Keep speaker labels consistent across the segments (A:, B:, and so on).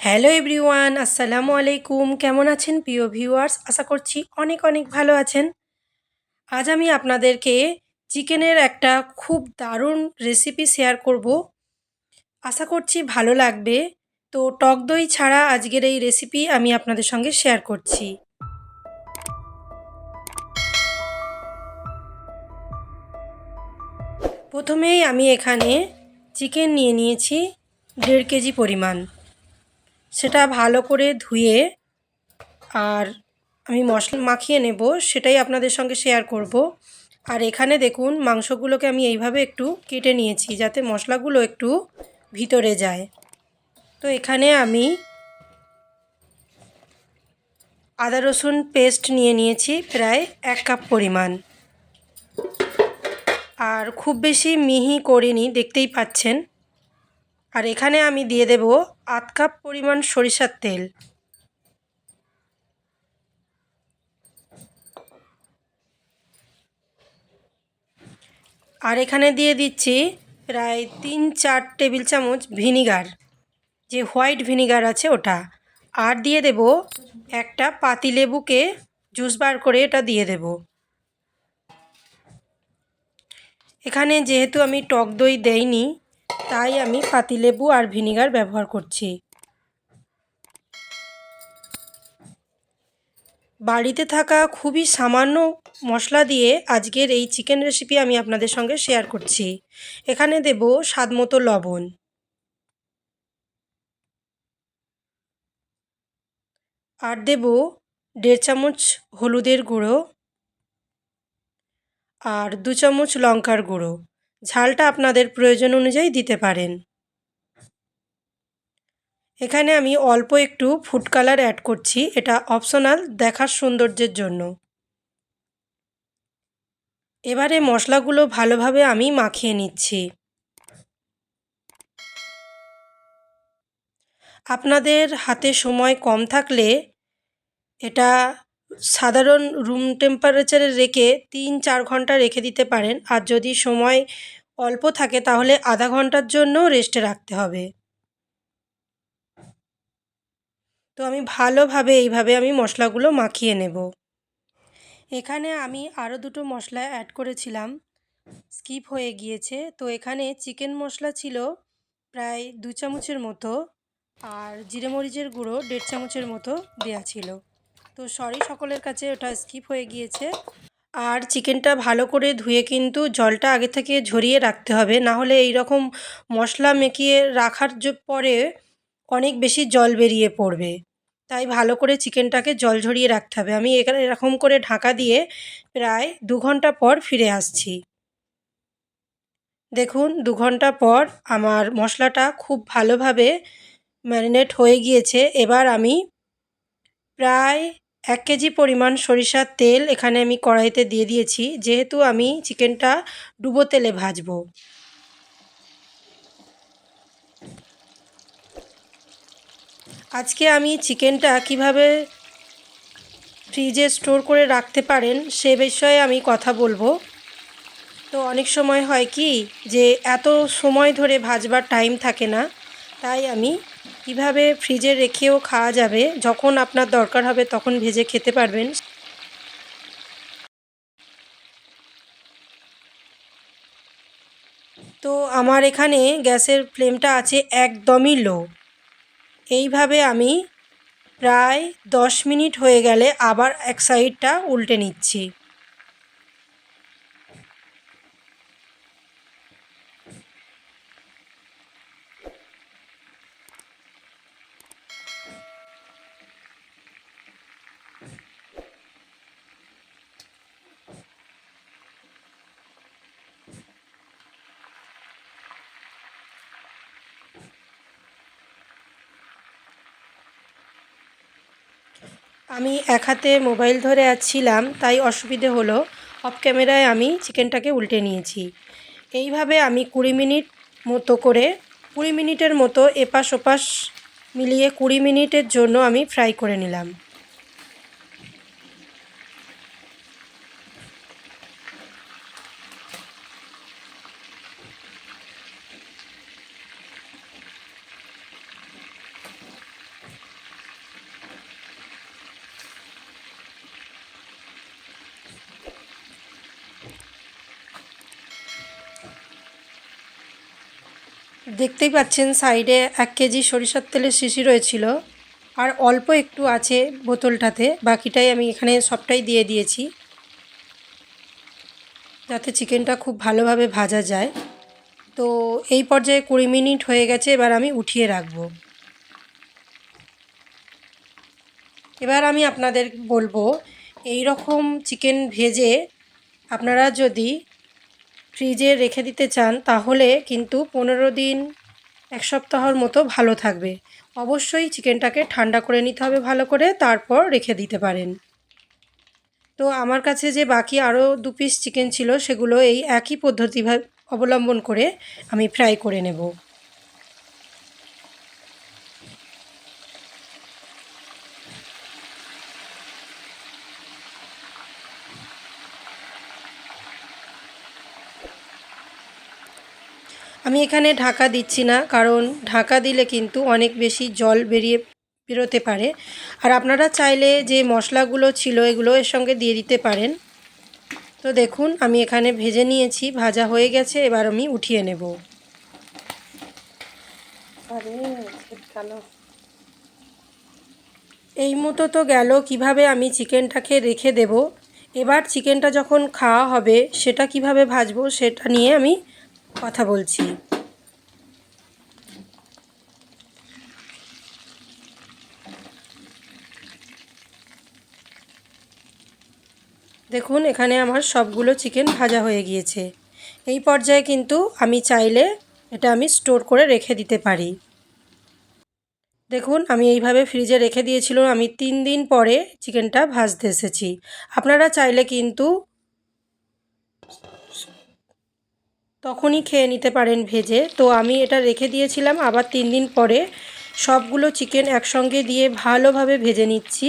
A: Hello everyone, আসসালামু আলাইকুম। কেমন আছেন প্রিয় ভিউয়ার্স? আশা করছি অনেক অনেক ভালো আছেন। আজ আমি আপনাদেরকে চিকেনের একটা খুব দারুণ রেসিপি শেয়ার করব। আশা করছি ভালো লাগবে। তো টক দই ছাড়া আজকের এই রেসিপি আমি আপনাদের সঙ্গে শেয়ার করছি। প্রথমেই আমি এখানে চিকেন নিয়ে নিয়েছি দেড় কেজি পরিমাণ। সেটা ভালো করে ধুয়ে আর আমি মশলা মাখিয়ে নেব, সেটাই আপনাদের সঙ্গে শেয়ার করব। আর এখানে দেখুন, মাংসগুলোকে আমি এইভাবে একটু কেটে নিয়েছি যাতে মশলাগুলো একটু ভিতরে যায়। তো এখানে আমি আদা রসুন পেস্ট নিয়ে নিয়েছি, প্রায় এক কাপ পরিমাণ। আর খুব বেশি মিহি করিনি, দেখতেই পাচ্ছেন। আর এখানে আমি দিয়ে দেব আধ কাপ পরিমাণ সরিষার তেল। আর এখানে দিয়ে দিচ্ছি প্রায় তিন চার টেবিল চামচ ভিনিগার, যে হোয়াইট ভিনিগার আছে ওটা। আর দিয়ে দেব একটা পাতিলেবুকে জুস বার করে এটা দিয়ে দেব। এখানে যেহেতু আমি টক দই দেইনি তাই আমি পাতিলেবু আর ভিনিগার ব্যবহার করছি। বাড়িতে থাকা খুবই সামান্য মশলা দিয়ে আজকের এই চিকেন রেসিপি আমি আপনাদের সঙ্গে শেয়ার করছি। এখানে দেব স্বাদ মতো লবণ। আর দেব দেড় চামচ হলুদের গুঁড়ো। আর দু চামচ লঙ্কার গুঁড়ো। ঝালটা আপনাদের প্রয়োজন অনুযায়ী দিতে পারেন। এখানে আমি অল্প একটু ফুড কালার অ্যাড করছি। এটা অপশনাল দেখার সৌন্দর্যের জন্য। এবারে মশলাগুলো ভালোভাবে আমি মাখিয়ে নিচ্ছি। আপনাদের হাতে সময় কম থাকলে এটা সাধারণ রুম টেম্পারেচারে রেখে তিন চার ঘণ্টা রেখে দিতে পারেন। আর যদি সময় অল্প থাকে, তাহলে আধা ঘণ্টার জন্য রেস্টে রাখতে হবে। তো আমি ভালোভাবে এইভাবে আমি মশলাগুলো মাখিয়ে নেব। এখানে আমি আরও দুটো মশলা অ্যাড করেছিলাম। স্কিপ হয়ে গিয়েছে। তো এখানে চিকেন মশলা ছিল প্রায় দু চামচের মতো আর জিরে মরিচের গুঁড়ো দেড় চামচের মতো দেওয়া ছিল। তো সরি সকলের কাছে, ওটা স্কিপ হয়ে গিয়েছে। আর চিকেনটা ভালো করে ধুয়ে কিন্তু জলটা আগে থেকে ঝরিয়ে রাখতে হবে। না হলে এই রকম মশলা মেখিয়ে রাখার পরে অনেক বেশি জল বেরিয়ে পড়বে। তাই ভালো করে চিকেনটাকে জল ঝরিয়ে রাখতে হবে। আমি এখানে এরকম করে ঢাকা দিয়ে প্রায় দু ঘণ্টা পর ফিরে আসছি। দেখুন, দু ঘণ্টা পর আমার মশলাটা খুব ভালোভাবে ম্যারিনেট হয়ে গিয়েছে। এবার আমি প্রায় এক কেজি পরিমাণ সরিষার তেল এখানে আমি কড়াইতে দিয়ে দিয়েছি। যেহেতু আমি চিকেনটা ডুবো তেলে ভাজবো। আজকে আমি চিকেনটা কীভাবে ফ্রিজে স্টোর করে রাখতে পারেন সে বিষয়ে আমি কথা বলব। তো অনেক সময় হয় কি যে এত সময় ধরে ভাজবার টাইম থাকে না, তাই আমি কীভাবে ফ্রিজে রেখেও খাওয়া যাবে, যখন আপনার দরকার হবে তখন ভেজে খেতে পারবেন। তো আমার এখানে গ্যাসের ফ্লেমটা আছে একদমই লো। এইভাবে আমি প্রায় দশ মিনিট হয়ে গেলে আবার এক সাইডটা উল্টে নিচ্ছি। আমি এক হাতে মোবাইল ধরে আছিলাম, তাই অসুবিধে হলো। অফ ক্যামেরায় আমি চিকেনটাকে উল্টে নিয়েছি। এইভাবে আমি কুড়ি মিনিট মতো করে, কুড়ি মিনিটের মতো এপাশ ওপাশ মিলিয়ে কুড়ি মিনিটের জন্য আমি ফ্রাই করে নিলাম। দেখতেই পাচ্ছেন সাইডে এক কেজি সরিষার তেলের শিশি রয়েছিল। আর অল্প একটু আছে বোতলটাতে, বাকিটাই আমি এখানে সবটাই দিয়ে দিয়েছি। যাতে চিকেনটা খুব ভালোভাবে ভাজা যায়। তো এই পর্যায়ে কুড়ি মিনিট হয়ে গেছে, এবার আমি উঠিয়ে রাখব। এবার আমি আপনাদের বলব এই রকম চিকেন ভেজে আপনারা যদি ফ্রিজে রেখে দিতে চান, তাহলে কিন্তু পনেরো দিন, এক সপ্তাহর মতো ভালো থাকবে। অবশ্যই চিকেনটাকে ঠান্ডা করে নিতে হবে ভালো করে, তারপর রেখে দিতে পারেন। তো আমার কাছে যে বাকি আরও দু পিস চিকেন ছিল, সেগুলো এই একই পদ্ধতি অবলম্বন করে আমি ফ্রাই করে নেব। আমি এখানে ঢাকা দিচ্ছি না, কারণ ঢাকা দিলে কিন্তু অনেক বেশি জল বেরিয়ে বেরোতে পারে। আর আপনারা চাইলে যে মশলাগুলো ছিল এগুলো এর সঙ্গে দিয়ে দিতে পারেন। তো দেখুন, আমি এখানে ভেজে নিয়েছি, ভাজা হয়ে গেছে, এবার আমি উঠিয়ে নেব। এই মতো তো গেল, কীভাবে আমি চিকেনটাকে রেখে দেব? এবার চিকেনটা যখন খাওয়া হবে, সেটা কীভাবে ভাজবো, সেটা নিয়ে আমি কথা বলছি। দেখুন, এখানে আমার সবগুলো চিকেন ভাজা হয়ে গিয়েছে। এই পর্যায়ে কিন্তু আমি চাইলে এটা আমি স্টোর করে রেখে দিতে পারি। দেখুন, আমি এইভাবে ফ্রিজে রেখে দিয়েছিলাম। আমি তিন দিন পরে চিকেনটা ভাজতে এসেছি। আপনারা চাইলে কিন্তু তখনই খেয়ে নিতে পারেন ভেজে। তো আমি এটা রেখে দিয়েছিলাম, আবার তিন দিন পরে সবগুলো চিকেন একসঙ্গে দিয়ে ভালোভাবে ভেজে নিচ্ছি।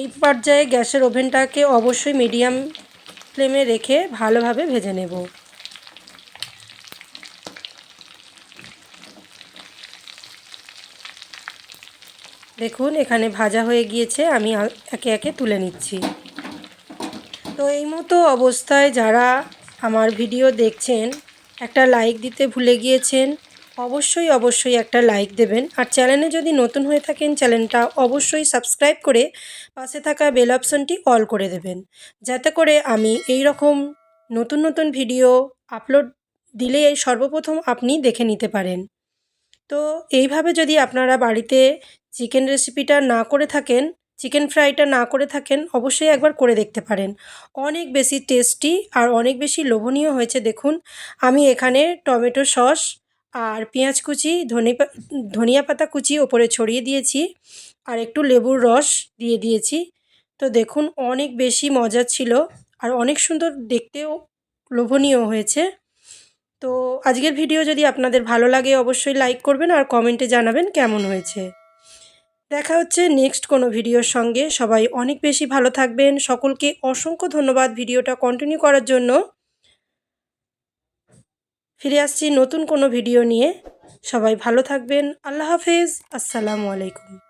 A: এই পর্যায়ে গ্যাসের ওভেনটাকে অবশ্যই মিডিয়াম ফ্লেমে রেখে ভালোভাবে ভেজে নেব। দেখুন, এখানে ভাজা হয়ে গিয়েছে, আমি একে একে তুলে নিচ্ছি। তো এই মতো অবস্থায় যারা আমার ভিডিও দেখছেন, একটা লাইক দিতে ভুলে গিয়েছেন, অবশ্যই অবশ্যই একটা লাইক দেবেন। আর চ্যানেলে যদি নতুন হয়ে থাকেন চ্যানেলটা অবশ্যই সাবস্ক্রাইব করে পাশে থাকা বেল অপশনটি অল করে দেবেন। যাতে করে আমি এই রকম নতুন নতুন ভিডিও আপলোড দিলে সর্বপ্রথম আপনি দেখে নিতে পারেন। তো এইভাবে যদি আপনারা বাড়িতে চিকেন রেসিপিটা না করে থাকেন চিকেন ফ্রাইটা না করে থাকেন, অবশ্যই একবার করে দেখতে পারেন। অনেক বেশি টেস্টি আর অনেক বেশি লোভনীয় হয়েছে দেখুন। আমি এখানে টমেটো সস আর পেঁয়াজ কুচি, ধনে ধনিয়া পাতা কুচি ওপরে ছড়িয়ে দিয়েছি আর একটু লেবুর রস দিয়ে দিয়েছি। তো দেখুন, অনেক বেশি মজা ছিল আর অনেক সুন্দর দেখতেও লোভনীয় হয়েছে। তো আজকের ভিডিও যদি আপনাদের ভালো লাগে, অবশ্যই লাইক করবেন আর কমেন্টে জানাবেন কেমন হয়েছে। দেখা হচ্ছে নেক্সট কোনো ভিডিওর সঙ্গে। সবাই অনেক বেশি ভালো থাকবেন। সকলকে অসংখ্য ধন্যবাদ ভিডিওটা কন্টিনিউ করার জন্য। ফিরে আসছি নতুন কোনো ভিডিও নিয়ে। সবাই ভালো থাকবেন। আল্লাহ হাফেজ। আসসালামু আলাইকুম।